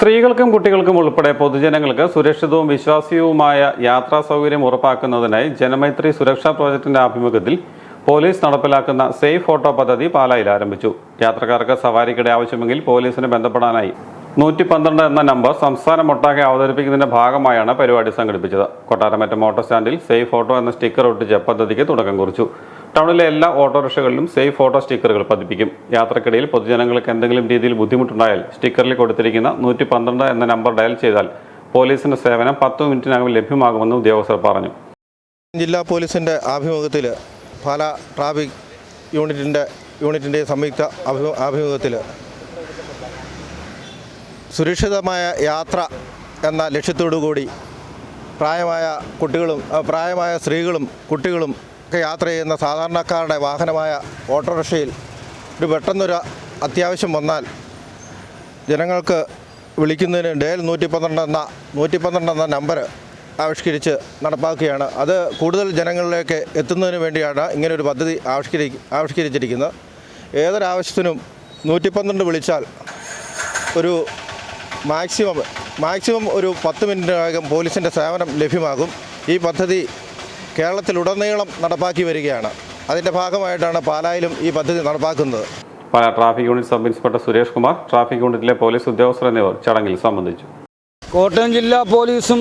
സ്ത്രീകൾക്കും കുട്ടികൾക്കും ഉൾപ്പെടെ പൊതുജനങ്ങൾക്ക് സുരക്ഷിതവും വിശ്വാസ്യവുമായ യാത്രാ സൗകര്യം ഉറപ്പാക്കുന്നതിനായി ജനമൈത്രി സുരക്ഷാ പ്രോജക്ടിന്റെ ആഭിമുഖ്യത്തിൽ പോലീസ് നടപ്പിലാക്കുന്ന സേഫ് ഓട്ടോ പദ്ധതി പാലായിൽ ആരംഭിച്ചു. യാത്രക്കാർക്ക് സവാരിക്കിടെ ആവശ്യമെങ്കിൽ പോലീസിന് ബന്ധപ്പെടാനായി. നൂറ്റി പന്ത്രണ്ട് എന്ന നമ്പർ സംസ്ഥാനമൊട്ടാകെ അവതരിപ്പിക്കുന്നതിന്റെ ഭാഗമായാണ് പരിപാടി സംഘടിപ്പിച്ചത്. കൊട്ടാരമറ്റം ഓട്ടോ സ്റ്റാൻഡിൽ സേഫ് ഓട്ടോ എന്ന സ്റ്റിക്കർ ഒട്ടിച്ച് പദ്ധതിക്ക് തുടക്കം കുറിച്ചു. ടൗണിലെ എല്ലാ ഓട്ടോറിക്ഷകളിലും സേഫ് ഫോട്ടോ സ്റ്റിക്കറുകൾ പതിപ്പിക്കും. യാത്രക്കിടയിൽ പൊതുജനങ്ങൾക്ക് എന്തെങ്കിലും രീതിയിൽ ബുദ്ധിമുട്ടുണ്ടായാൽ സ്റ്റിക്കറിൽ കൊടുത്തിരിക്കുന്ന നൂറ്റി പന്ത്രണ്ട് എന്ന നമ്പർ ഡയൽ ചെയ്താൽ പോലീസിന്റെ സേവനം പത്ത് മിനിറ്റിനകം ലഭ്യമാകുമെന്ന് ഉദ്യോഗസ്ഥർ പറഞ്ഞു. ജില്ലാ പോലീസിന്റെ ആഭിമുഖ്യത്തിൽ പാല ട്രാഫിക് യൂണിറ്റിന്റെ യൂണിറ്റിന്റെ സംയുക്ത ആഭിമുഖ്യത്തിൽ സുരക്ഷിതമായ യാത്ര എന്ന ലക്ഷ്യത്തോടു കൂടി പ്രായമായ കുട്ടികളും പ്രായമായ സ്ത്രീകളും കുട്ടികളും ഒക്കെ യാത്ര ചെയ്യുന്ന സാധാരണക്കാരുടെ വാഹനമായ ഓട്ടോറിക്ഷയിൽ ഒരു പെട്ടെന്നൊരു അത്യാവശ്യം വന്നാൽ ജനങ്ങൾക്ക് വിളിക്കുന്നതിന് ഡേൽ നൂറ്റി പന്ത്രണ്ട് എന്ന നൂറ്റി പന്ത്രണ്ട് എന്ന നമ്പർ ആവിഷ്കരിച്ച് നടപ്പാക്കുകയാണ്. അത് കൂടുതൽ ജനങ്ങളിലേക്ക് എത്തുന്നതിന് വേണ്ടിയാണ് ഇങ്ങനൊരു പദ്ധതി ആവിഷ്കരി ആവിഷ്കരിച്ചിരിക്കുന്നത്. ഏതൊരാവശ്യത്തിനും നൂറ്റി പന്ത്രണ്ട് വിളിച്ചാൽ ഒരു മാക്സിമം മാക്സിമം ഒരു പത്ത് മിനിറ്റിനകം പോലീസിന്റെ സേവനം ലഭ്യമാകും. ഈ പദ്ധതി കേരളത്തിലുടനീളം നടപ്പാക്കി വരികയാണ്. അതിന്റെ ഭാഗമായിട്ടാണ് പാലായിലും ഈ പദ്ധതി നടപ്പാക്കുന്നത്. Pala traffic unit sub inspector Suresh Kumar traffic യൂണിറ്റിലെ പോലീസ് ഉദ്യോഗസ്ഥർ എന്നിവർ ചടങ്ങിൽ സംബന്ധിച്ചു. കോട്ടയം ജില്ലാ പോലീസും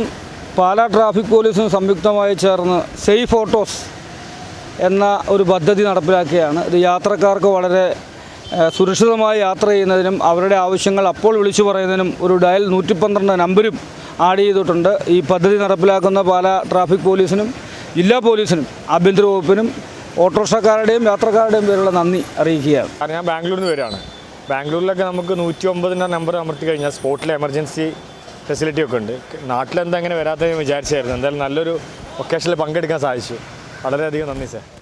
പാലാ ട്രാഫിക് പോലീസും സംയുക്തമായി ചേർന്ന് സേഫ് ഓട്ടോസ് എന്ന ഒരു പദ്ധതി നടപ്പിലാക്കുകയാണ്. ഇത് യാത്രക്കാർക്ക് വളരെ സുരക്ഷിതമായി യാത്ര ചെയ്യുന്നതിനും അവരുടെ ആവശ്യങ്ങൾ അപ്പോൾ വിളിച്ചു പറയുന്നതിനും ഒരു ഡയൽ നൂറ്റി പന്ത്രണ്ട് നമ്പരും ആഡ് ചെയ്തിട്ടുണ്ട്. ഈ പദ്ധതി നടപ്പിലാക്കുന്ന പാലാ ട്രാഫിക് പോലീസിനും ജില്ലാ പോലീസിനും ആഭ്യന്തര വകുപ്പിനും ഓട്ടോറിക്ഷക്കാരുടെയും യാത്രക്കാരുടെയും പേരുള്ള നന്ദി അറിയിക്കുകയാണ്. ഞാൻ ബാംഗ്ലൂരിൽ നിന്ന് വരികയാണ്. ബാംഗ്ലൂരിലൊക്കെ നമുക്ക് നൂറ്റി ഒമ്പതിന്റെ നമ്പർ അമർത്തി കഴിഞ്ഞാൽ സ്പോട്ടിൽ എമർജൻസി ഫെസിലിറ്റി ഒക്കെ ഉണ്ട്. നാട്ടിലെന്താ അങ്ങനെ വരാത്തതെന്ന് വിചാരിച്ചായിരുന്നു. എന്തായാലും നല്ലൊരു ഒക്കേഷനിൽ പങ്കെടുക്കാൻ സാധിച്ചു. വളരെയധികം നന്ദി സാർ.